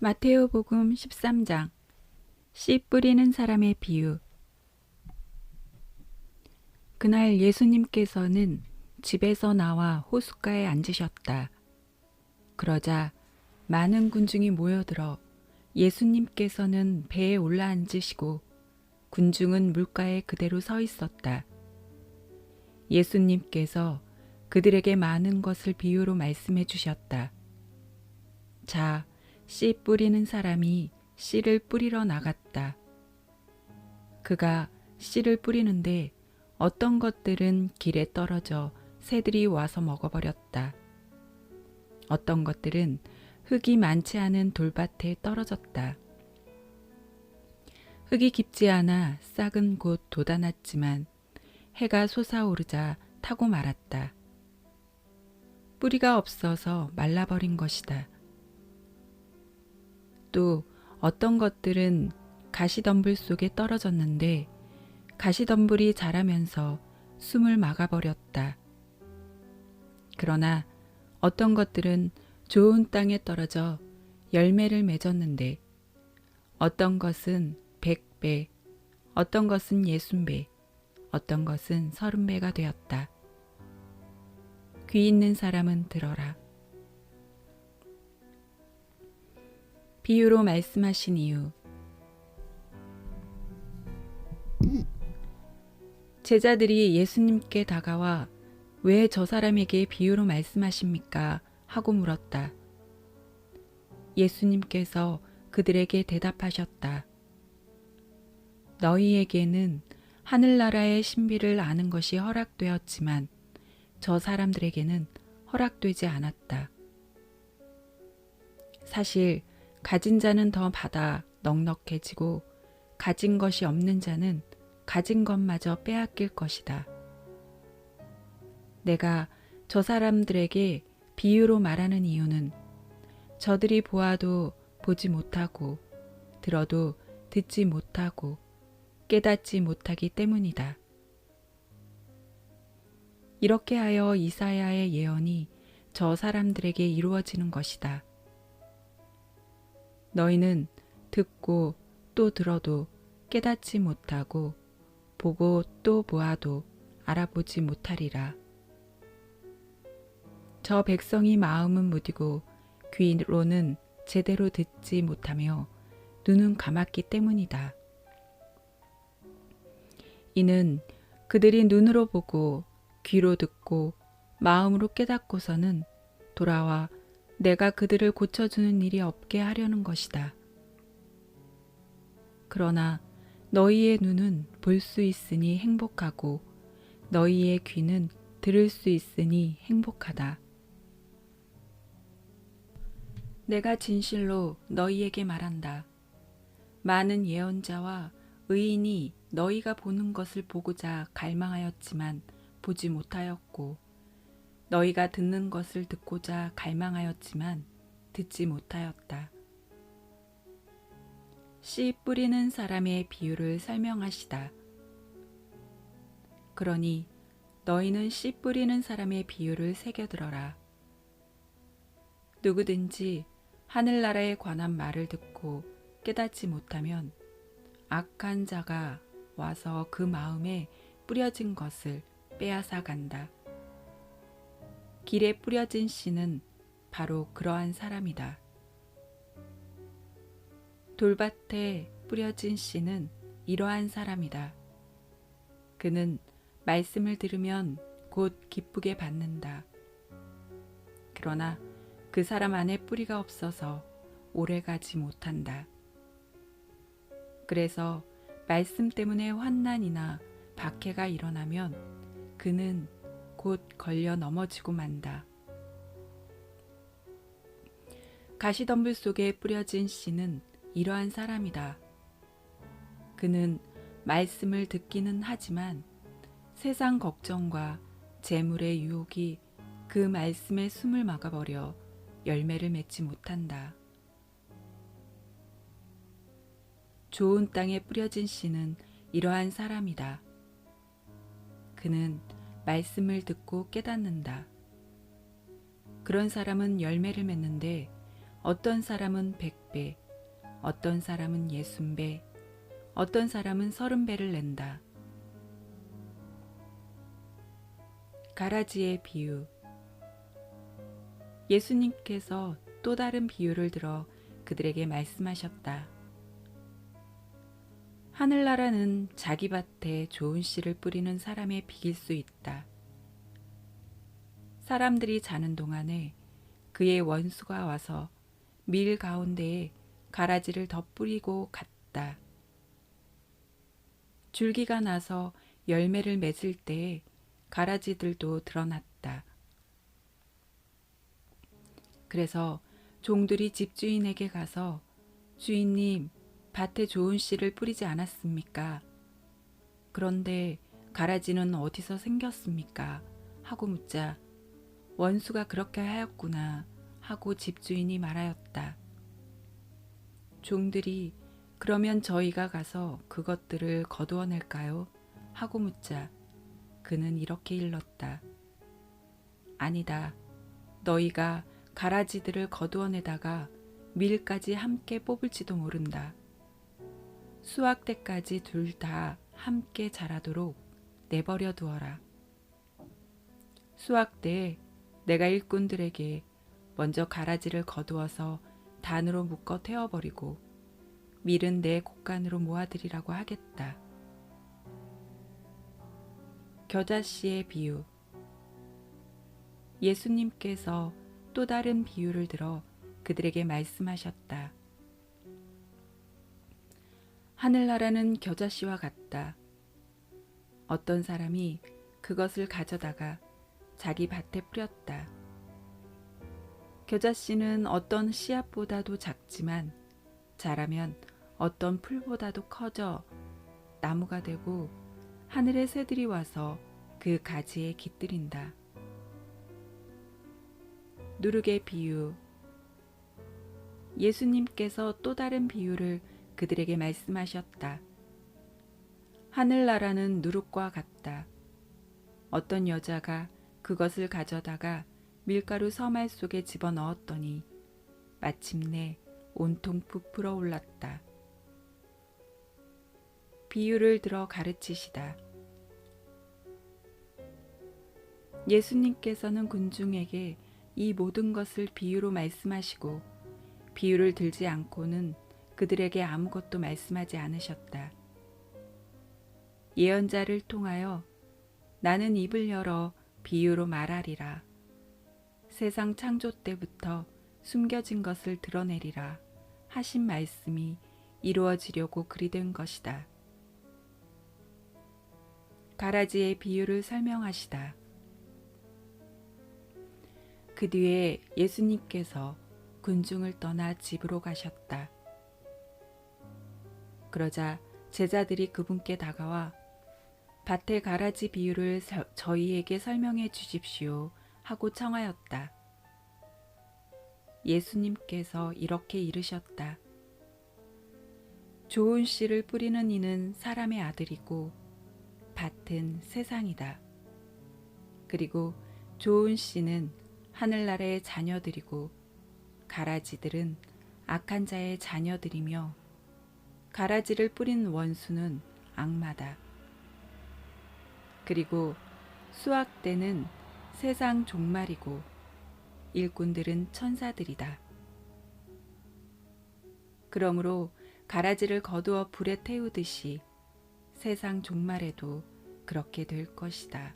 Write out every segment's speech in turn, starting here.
마테오복음 13장 씨 뿌리는 사람의 비유 그날 예수님께서는 집에서 나와 호숫가에 앉으셨다. 그러자 많은 군중이 모여들어 예수님께서는 배에 올라앉으시고 군중은 물가에 그대로 서 있었다. 예수님께서 그들에게 많은 것을 비유로 말씀해 주셨다. 자, 씨 뿌리는 사람이 씨를 뿌리러 나갔다. 그가 씨를 뿌리는데 어떤 것들은 길에 떨어져 새들이 와서 먹어버렸다. 어떤 것들은 흙이 많지 않은 돌밭에 떨어졌다. 흙이 깊지 않아 싹은 곧 돋아났지만 해가 솟아오르자 타고 말았다. 뿌리가 없어서 말라버린 것이다. 또 어떤 것들은 가시덤불 속에 떨어졌는데 가시덤불이 자라면서 숨을 막아버렸다. 그러나 어떤 것들은 좋은 땅에 떨어져 열매를 맺었는데 어떤 것은 백배, 어떤 것은 예순 배, 어떤 것은 서른 배가 되었다. 귀 있는 사람은 들어라. 비유로 말씀하신 이유. 제자들이 예수님께 다가와 왜 저 사람에게 비유로 말씀하십니까? 하고 물었다. 예수님께서 그들에게 대답하셨다. 너희에게는 하늘나라의 신비를 아는 것이 허락되었지만 저 사람들에게는 허락되지 않았다. 사실 가진 자는 더 받아 넉넉해지고 가진 것이 없는 자는 가진 것마저 빼앗길 것이다. 내가 저 사람들에게 비유로 말하는 이유는 저들이 보아도 보지 못하고 들어도 듣지 못하고 깨닫지 못하기 때문이다. 이렇게 하여 이사야의 예언이 저 사람들에게 이루어지는 것이다. 너희는 듣고 또 들어도 깨닫지 못하고 보고 또 보아도 알아보지 못하리라. 저 백성이 마음은 무디고 귀로는 제대로 듣지 못하며 눈은 감았기 때문이다. 이는 그들이 눈으로 보고 귀로 듣고 마음으로 깨닫고서는 돌아와 내가 그들을 고쳐주는 일이 없게 하려는 것이다. 그러나 너희의 눈은 볼 수 있으니 행복하고 너희의 귀는 들을 수 있으니 행복하다. 내가 진실로 너희에게 말한다. 많은 예언자와 의인이 너희가 보는 것을 보고자 갈망하였지만 보지 못하였고 너희가 듣는 것을 듣고자 갈망하였지만 듣지 못하였다. 씨 뿌리는 사람의 비유를 설명하시다. 그러니 너희는 씨 뿌리는 사람의 비유를 새겨들어라. 누구든지 하늘나라에 관한 말을 듣고 깨닫지 못하면 악한 자가 와서 그 마음에 뿌려진 것을 빼앗아 간다. 길에 뿌려진 씨는 바로 그러한 사람이다. 돌밭에 뿌려진 씨는 이러한 사람이다. 그는 말씀을 들으면 곧 기쁘게 받는다. 그러나 그 사람 안에 뿌리가 없어서 오래 가지 못한다. 그래서 말씀 때문에 환난이나 박해가 일어나면 그는 곧 걸려 넘어지고 만다. 가시덤불 속에 뿌려진 씨는 이러한 사람이다. 그는 말씀을 듣기는 하지만 세상 걱정과 재물의 유혹이 그 말씀에 숨을 막아버려 열매를 맺지 못한다. 좋은 땅에 뿌려진 씨는 이러한 사람이다. 그는 말씀을 듣고 깨닫는다. 그런 사람은 열매를 맺는데 어떤 사람은 백배, 어떤 사람은 예순 배, 어떤 사람은 서른 배를 낸다. 가라지의 비유. 예수님께서 또 다른 비유를 들어 그들에게 말씀하셨다. 하늘나라는 자기 밭에 좋은 씨를 뿌리는 사람의 비길 수 있다. 사람들이 자는 동안에 그의 원수가 와서 밀 가운데에 가라지를 덧뿌리고 갔다. 줄기가 나서 열매를 맺을 때에 가라지들도 드러났다. 그래서 종들이 집주인에게 가서 주인님, 밭에 좋은 씨를 뿌리지 않았습니까? 그런데 가라지는 어디서 생겼습니까? 하고 묻자 원수가 그렇게 하였구나 하고 집주인이 말하였다. 종들이 그러면 저희가 가서 그것들을 거두어 낼까요? 하고 묻자 그는 이렇게 일렀다. 아니다. 너희가 가라지들을 거두어내다가 밀까지 함께 뽑을지도 모른다. 수확 때까지 둘 다 함께 자라도록 내버려 두어라. 수확 때에 내가 일꾼들에게 먼저 가라지를 거두어서 단으로 묶어 태워버리고 밀은 내 곡간으로 모아들이라고 하겠다. 겨자씨의 비유 예수님께서 또 다른 비유를 들어 그들에게 말씀하셨다. 하늘나라는 겨자씨와 같다. 어떤 사람이 그것을 가져다가 자기 밭에 뿌렸다. 겨자씨는 어떤 씨앗보다도 작지만 자라면 어떤 풀보다도 커져 나무가 되고 하늘의 새들이 와서 그 가지에 깃들인다. 누룩의 비유 예수님께서 또 다른 비유를 그들에게 말씀하셨다. 하늘나라는 누룩과 같다. 어떤 여자가 그것을 가져다가 밀가루 서말 속에 집어넣었더니 마침내 온통 부풀어 올랐다. 비유를 들어 가르치시다. 예수님께서는 군중에게 이 모든 것을 비유로 말씀하시고 비유를 들지 않고는 그들에게 아무것도 말씀하지 않으셨다. 예언자를 통하여 나는 입을 열어 비유로 말하리라. 세상 창조 때부터 숨겨진 것을 드러내리라 하신 말씀이 이루어지려고 그리 된 것이다. 가라지의 비유를 설명하시다. 그 뒤에 예수님께서 군중을 떠나 집으로 가셨다. 그러자 제자들이 그분께 다가와 밭의 가라지 비유를 저희에게 설명해 주십시오 하고 청하였다. 예수님께서 이렇게 이르셨다. 좋은 씨를 뿌리는 이는 사람의 아들이고 밭은 세상이다. 그리고 좋은 씨는 하늘나라의 자녀들이고 가라지들은 악한 자의 자녀들이며 가라지를 뿌린 원수는 악마다. 그리고 수확 때는 세상 종말이고 일꾼들은 천사들이다. 그러므로 가라지를 거두어 불에 태우듯이 세상 종말에도 그렇게 될 것이다.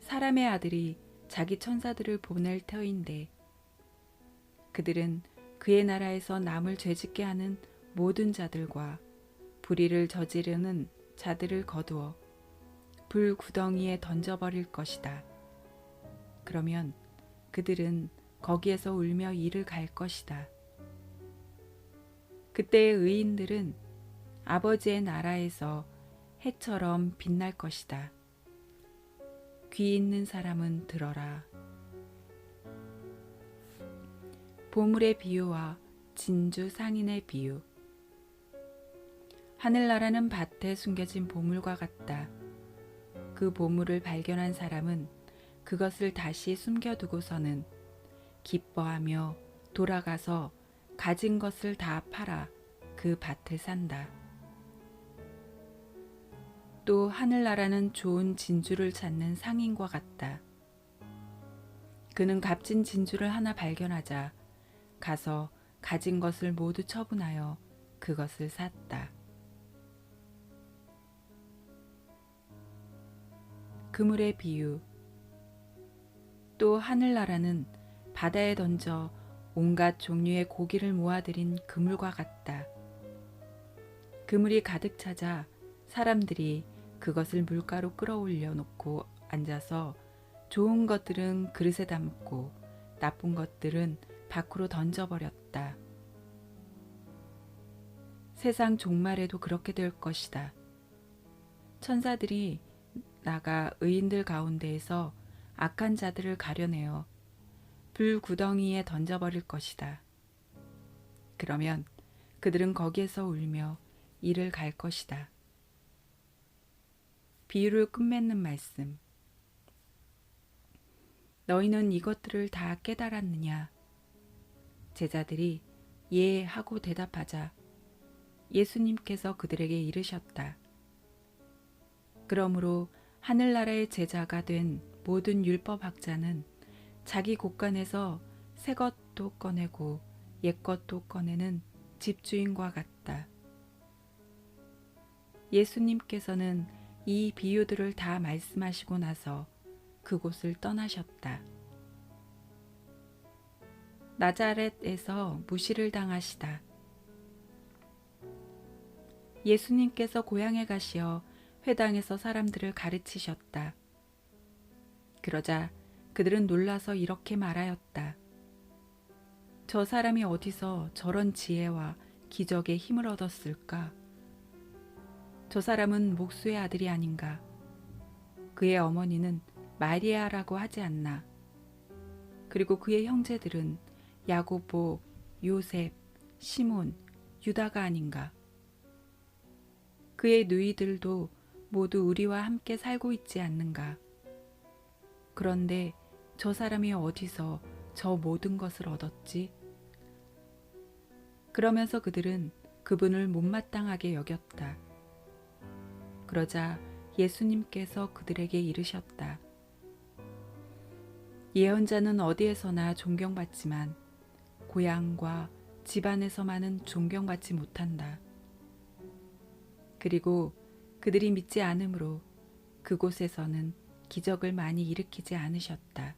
사람의 아들이 자기 천사들을 보낼 터인데 그들은 그의 나라에서 남을 죄짓게 하는 모든 자들과 불의를 저지르는 자들을 거두어 불 구덩이에 던져버릴 것이다. 그러면 그들은 거기에서 울며 이를 갈 것이다. 그때의 의인들은 아버지의 나라에서 해처럼 빛날 것이다. 귀 있는 사람은 들어라. 보물의 비유와 진주 상인의 비유. 하늘나라는 밭에 숨겨진 보물과 같다. 그 보물을 발견한 사람은 그것을 다시 숨겨두고서는 기뻐하며 돌아가서 가진 것을 다 팔아 그 밭을 산다. 또 하늘나라는 좋은 진주를 찾는 상인과 같다. 그는 값진 진주를 하나 발견하자 가서 가진 것을 모두 처분하여 그것을 샀다. 그물의 비유 또 하늘나라는 바다에 던져 온갖 종류의 고기를 모아들인 그물과 같다. 그물이 가득 차자 사람들이 그것을 물가로 끌어올려 놓고 앉아서 좋은 것들은 그릇에 담고 나쁜 것들은 밖으로 던져버렸다. 세상 종말에도 그렇게 될 것이다. 천사들이 나가 의인들 가운데에서 악한 자들을 가려내어 불 구덩이에 던져버릴 것이다. 그러면 그들은 거기에서 울며 이를 갈 것이다. 비유를 끝맺는 말씀. 너희는 이것들을 다 깨달았느냐? 제자들이 예 하고 대답하자 예수님께서 그들에게 이르셨다. 그러므로 하늘나라의 제자가 된 모든 율법학자는 자기 곳간에서 새 것도 꺼내고 옛 것도 꺼내는 집주인과 같다. 예수님께서는 이 비유들을 다 말씀하시고 나서 그곳을 떠나셨다. 나자렛에서 무시를 당하시다. 예수님께서 고향에 가시어 회당에서 사람들을 가르치셨다. 그러자 그들은 놀라서 이렇게 말하였다. 저 사람이 어디서 저런 지혜와 기적의 힘을 얻었을까? 저 사람은 목수의 아들이 아닌가? 그의 어머니는 마리아라고 하지 않나? 그리고 그의 형제들은 야고보, 요셉, 시몬, 유다가 아닌가? 그의 누이들도 모두 우리와 함께 살고 있지 않는가? 그런데 저 사람이 어디서 저 모든 것을 얻었지? 그러면서 그들은 그분을 못마땅하게 여겼다. 그러자 예수님께서 그들에게 이르셨다. 예언자는 어디에서나 존경받지만 고향과 집안에서만은 존경받지 못한다. 그리고 그들이 믿지 않으므로 그곳에서는 기적을 많이 일으키지 않으셨다.